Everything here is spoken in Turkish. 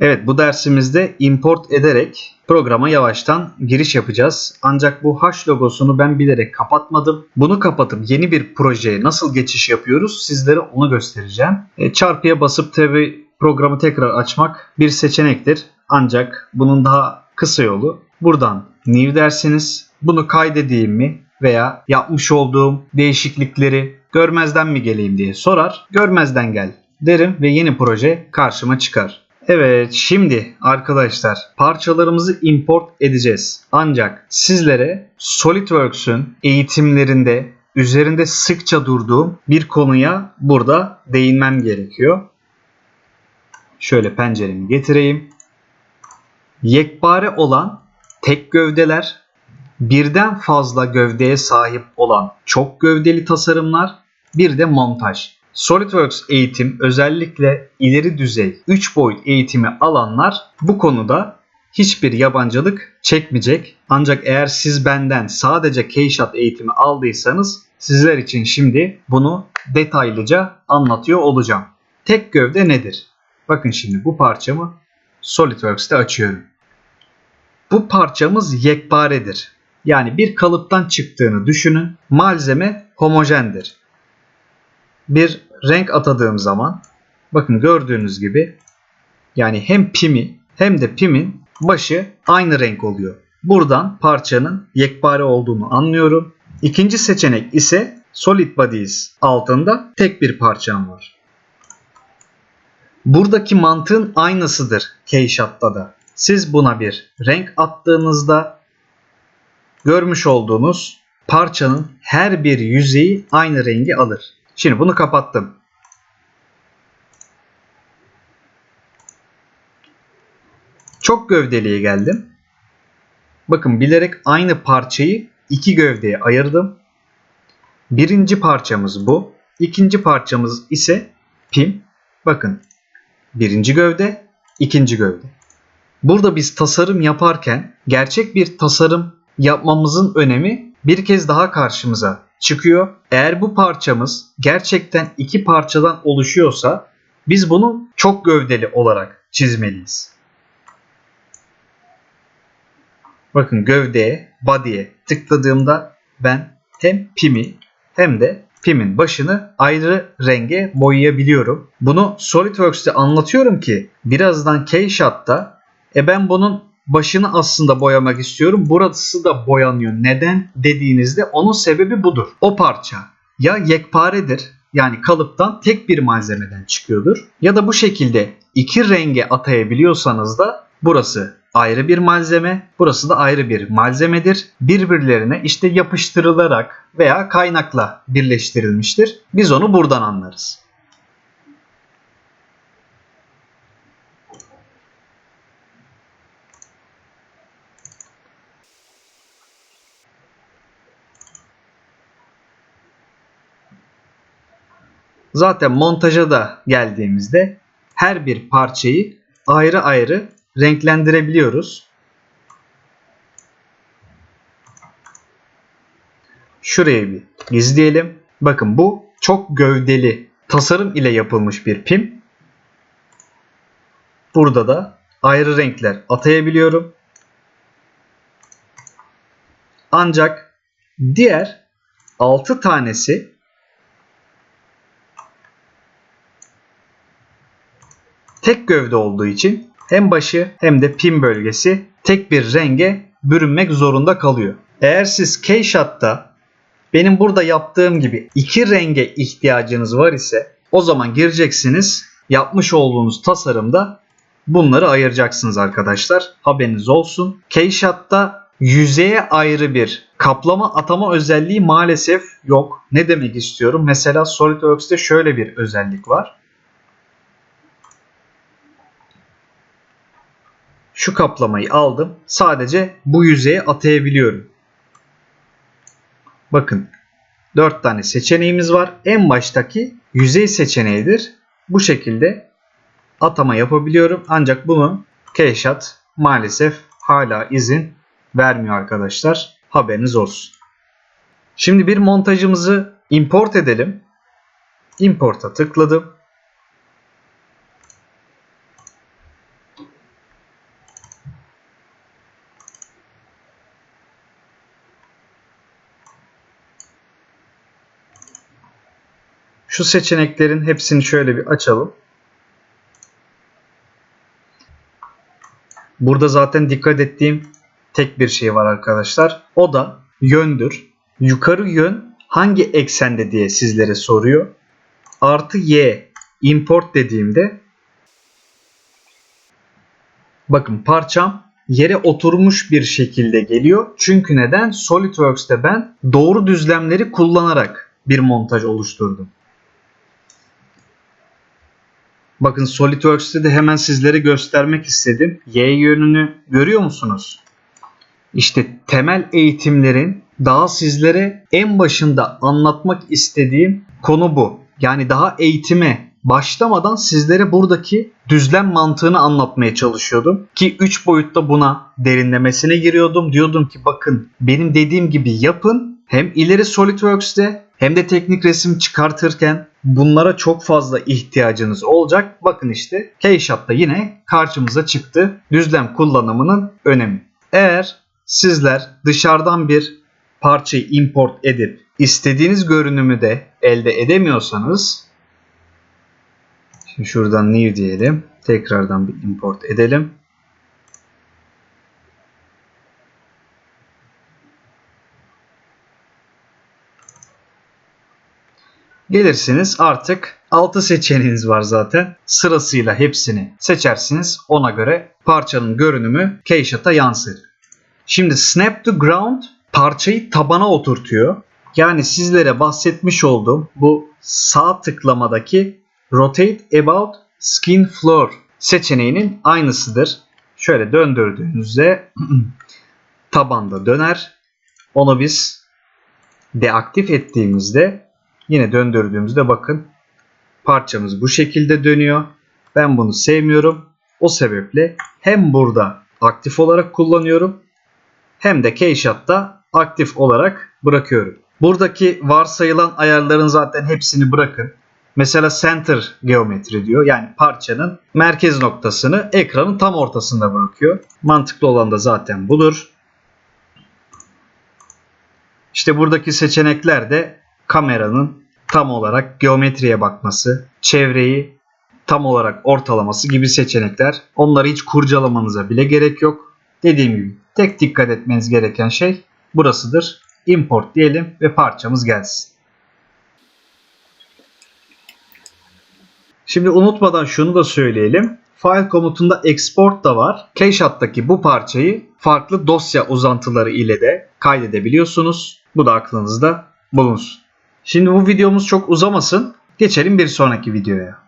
Evet bu dersimizde import ederek programa yavaştan giriş yapacağız. Ancak bu hash logosunu ben bilerek kapatmadım. Bunu kapatıp yeni bir projeye nasıl geçiş yapıyoruz sizlere onu göstereceğim. E, çarpıya basıp tabi programı tekrar açmak bir seçenektir. Ancak bunun daha kısa yolu buradan new dersiniz. Bunu kaydedeyim mi veya yapmış olduğum değişiklikleri görmezden mi geleyim diye sorar. Görmezden gel derim ve yeni proje karşıma çıkar. Evet şimdi arkadaşlar parçalarımızı import edeceğiz. Ancak sizlere SolidWorks'ün eğitimlerinde üzerinde sıkça durduğum bir konuya burada değinmem gerekiyor. Şöyle penceremi getireyim. Yekpare olan tek gövdeler, birden fazla gövdeye sahip olan çok gövdeli tasarımlar, bir de montaj. SolidWorks eğitim özellikle ileri düzey 3 boyut eğitimi alanlar bu konuda hiçbir yabancılık çekmeyecek. Ancak eğer siz benden sadece Keyshot eğitimi aldıysanız sizler için şimdi bunu detaylıca anlatıyor olacağım. Tek gövde nedir? Bakın şimdi bu parçamı SolidWorks'te açıyorum. Bu parçamız yekparedir. Yani bir kalıptan çıktığını düşünün. Malzeme homojendir. Bir renk atadığım zaman bakın gördüğünüz gibi yani hem pimi hem de pimin başı aynı renk oluyor. Buradan parçanın yekpare olduğunu anlıyorum. İkinci seçenek ise Solid Bodies altında tek bir parçam var. Buradaki mantığın aynısıdır Keyshot'ta da. Siz buna bir renk attığınızda görmüş olduğunuz parçanın her bir yüzeyi aynı rengi alır. Şimdi bunu kapattım. Çok gövdeliğe geldim. Bakın bilerek aynı parçayı iki gövdeye ayırdım. Birinci parçamız bu. İkinci parçamız ise pim. Bakın birinci gövde, ikinci gövde. Burada biz tasarım yaparken gerçek bir tasarım yapmamızın önemi bir kez daha karşımıza çıkıyor. Eğer bu parçamız gerçekten iki parçadan oluşuyorsa biz bunu çok gövdeli olarak çizmeliyiz. Bakın gövdeye, body'ye tıkladığımda ben hem pimi hem de pimin başını ayrı renge boyayabiliyorum. Bunu SolidWorks'te anlatıyorum ki birazdan Keyshot'ta e ben bunun başını aslında boyamak istiyorum. Burası da boyanıyor. Neden dediğinizde onun sebebi budur. O parça ya yekparedir yani kalıptan tek bir malzemeden çıkıyordur. Ya da bu şekilde iki renge atayabiliyorsanız da burası ayrı bir malzeme, burası da ayrı bir malzemedir. Birbirlerine işte yapıştırılarak veya kaynakla birleştirilmiştir. Biz onu buradan anlarız. Zaten montaja da geldiğimizde her bir parçayı ayrı ayrı renklendirebiliyoruz. Şuraya bir gizleyelim. Bakın bu çok gövdeli tasarım ile yapılmış bir pim. Burada da ayrı renkler atayabiliyorum. Ancak diğer 6 tanesi tek gövde olduğu için hem başı hem de pin bölgesi tek bir renge bürünmek zorunda kalıyor. Eğer siz Keyshot'ta benim burada yaptığım gibi iki renge ihtiyacınız var ise o zaman gireceksiniz yapmış olduğunuz tasarımda bunları ayıracaksınız arkadaşlar. Haberiniz olsun. Keyshot'ta yüzeye ayrı bir kaplama atama özelliği maalesef yok. Ne demek istiyorum? Mesela SolidWorks'te şöyle bir özellik var. Şu kaplamayı aldım. Sadece bu yüzeye atayabiliyorum. Bakın 4 tane seçeneğimiz var. En baştaki yüzey seçeneğidir. Bu şekilde atama yapabiliyorum. Ancak bunu Keyshot maalesef hala izin vermiyor arkadaşlar. Haberiniz olsun. Şimdi bir montajımızı import edelim. Import'a tıkladım. Şu seçeneklerin hepsini şöyle bir açalım. Burada zaten dikkat ettiğim tek bir şey var arkadaşlar. O da yöndür. Yukarı yön hangi eksende diye sizlere soruyor. Artı y import dediğimde bakın parçam yere oturmuş bir şekilde geliyor. Çünkü neden? SolidWorks'te ben doğru düzlemleri kullanarak bir montaj oluşturdum. Bakın SolidWorks'te de hemen sizlere göstermek istedim. Y yönünü görüyor musunuz? İşte temel eğitimlerin daha sizlere en başında anlatmak istediğim konu bu. Yani daha eğitime başlamadan sizlere buradaki düzlem mantığını anlatmaya çalışıyordum. Ki 3 boyutta buna derinlemesine giriyordum. Diyordum ki bakın benim dediğim gibi yapın. Hem ileri SolidWorks'te hem de teknik resim çıkartırken bunlara çok fazla ihtiyacınız olacak. Bakın işte Keyshot'ta yine karşımıza çıktı düzlem kullanımının önemi. Eğer sizler dışarıdan bir parçayı import edip istediğiniz görünümü de elde edemiyorsanız şimdi şuradan new diyelim. Tekrardan bir import edelim. Gelirsiniz artık 6 seçeneğiniz var zaten. Sırasıyla hepsini seçersiniz. Ona göre parçanın görünümü Keyshot'a yansır. Şimdi Snap to Ground parçayı tabana oturtuyor. Yani sizlere bahsetmiş olduğum bu sağ tıklamadaki Rotate About Skin Floor seçeneğinin aynısıdır. Şöyle döndürdüğünüzde tabanda döner. Onu biz deaktif ettiğimizde yine döndürdüğümüzde bakın parçamız bu şekilde dönüyor. Ben bunu sevmiyorum. O sebeple hem burada aktif olarak kullanıyorum hem de Keyshot'ta aktif olarak bırakıyorum. Buradaki varsayılan ayarların zaten hepsini bırakın. Mesela center geometri diyor. Yani parçanın merkez noktasını ekranın tam ortasında bırakıyor. Mantıklı olan da zaten budur. İşte buradaki seçenekler de kameranın tam olarak geometriye bakması, çevreyi tam olarak ortalaması gibi seçenekler. Onları hiç kurcalamanıza bile gerek yok. Dediğim gibi tek dikkat etmeniz gereken şey burasıdır. Import diyelim ve parçamız gelsin. Şimdi unutmadan şunu da söyleyelim. File komutunda export da var. Keyshot'taki bu parçayı farklı dosya uzantıları ile de kaydedebiliyorsunuz. Bu da aklınızda bulunsun. Şimdi bu videomuz çok uzamasın. Geçelim bir sonraki videoya.